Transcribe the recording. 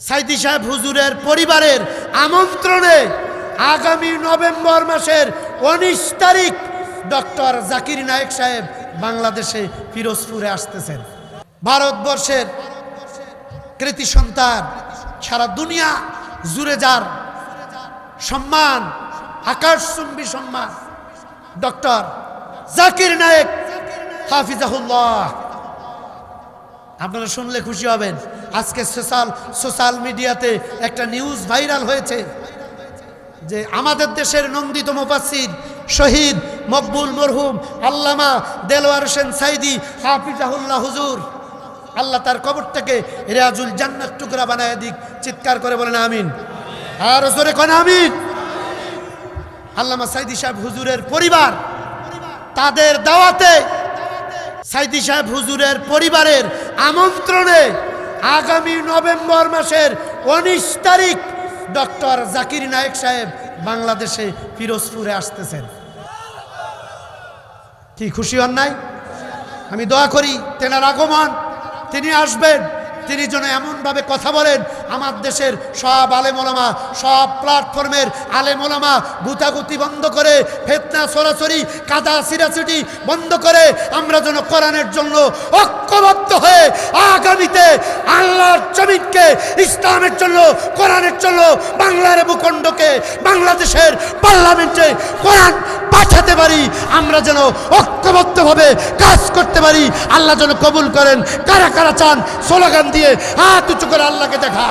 সাইদি সাহেব হুজুরের পরিবারের আমন্ত্রণে আগামী নভেম্বর মাসের উনিশ তারিখ ডক্টর জাকির নায়েক সাহেব বাংলাদেশে ফিরোজপুরে আসতেছেন। ভারতবর্ষের কৃতি সন্তান, সারা দুনিয়া জুড়ে যার সম্মান, আকাশচুম্বী সম্মান, ডক্টর জাকির নায়েক হাফিজাহুল্লাহ। আপনারা শুনলে খুশি হবেন। আজকে সোশ্যাল সোশ্যাল মিডিয়াতে একটা নিউজ ভাইরাল হয়েছে যে আমাদের দেশের নন্দিত মুফাসির শহীদ মকবুল মরহুম আল্লামা দেলোয়ার হোসেন সাইদি হাফিজাহুল্লাহ হুজুর। আল্লাহ তার কবরটাকে রেয়াজুল জান্নাত টুকরা বানায় দিক, চিৎকার করে বলেন আমিন। আর জোরে কোন আমিন। আল্লামা সাইদি সাহেব হুজুরের পরিবার তাদের দাওয়াতে সাইদি সাহেব হুজুরের পরিবারের আমন্ত্রণে আগামী নভেম্বর মাসের উনিশ তারিখ ডক্টর জাকির নায়েক সাহেব বাংলাদেশে ফিরোজপুরে আসতেছেন। কি, খুশি অন্যায় আমি দোয়া করি তেনার আগমন, তিনি আসবেন। তিনি যেন এমনভাবে কথা বলেন, আমার দেশের সব আলেমোলামা, সব প্ল্যাটফর্মের আলেমোলামা গুতাগুতি বন্ধ করে, ফেতনা সরাসরি, কাদা সিরাসিটি বন্ধ করে, আমরা যেন কোরআনের জন্য ঐক্যবদ্ধ হয়ে আগামীতে আল্লাহর জমিনকে, ইসলামের জন্য, কোরআনের জন্য, বাংলার ভূখণ্ডকে বাংলাদেশের পার্লামেন্টে কোরআন পাঠাতে পারি। আমরা যেন ঐক্যবদ্ধভাবে কাজ করতে পারি। আল্লাহ যেন কবুল করেন। কারা কারা চান? স্লোগান দিয়ে হাত উঁচু করে আল্লাহকে দেখা